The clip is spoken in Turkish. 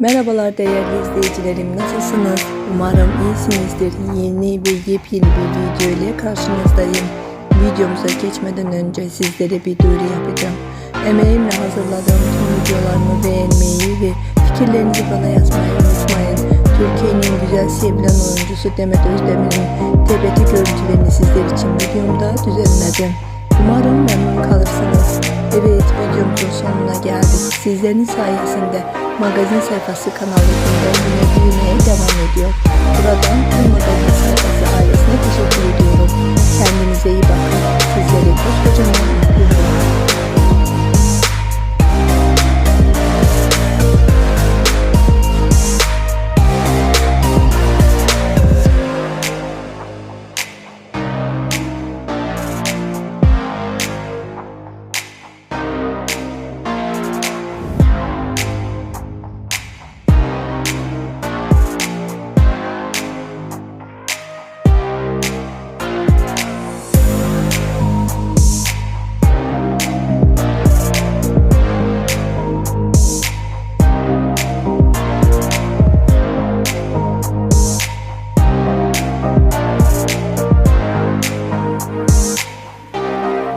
Merhabalar değerli izleyicilerim nasılsınız? Umarım iyisinizdir. Yeni ve yepyeni bir video ile karşınızdayım. Videomuza geçmeden önce sizlere bir duyuru yapacağım. Emeğimle hazırladığım tüm videolarımı beğenmeyi ve fikirlerinizi bana yazmayı unutmayın. Türkiye'nin güzel sevilen oyuncusu Demet Özdemir'in tebeti görüntülerini sizler için videomda düzenledim. Umarım memnun kalırsınız. Sizlerin sayesinde magazin sayfası kanalında yine büyümeye devam ediyor. Buradan tüm magazin sayfası ailesine teşekkür ediyorum. Kendinize iyi bakın.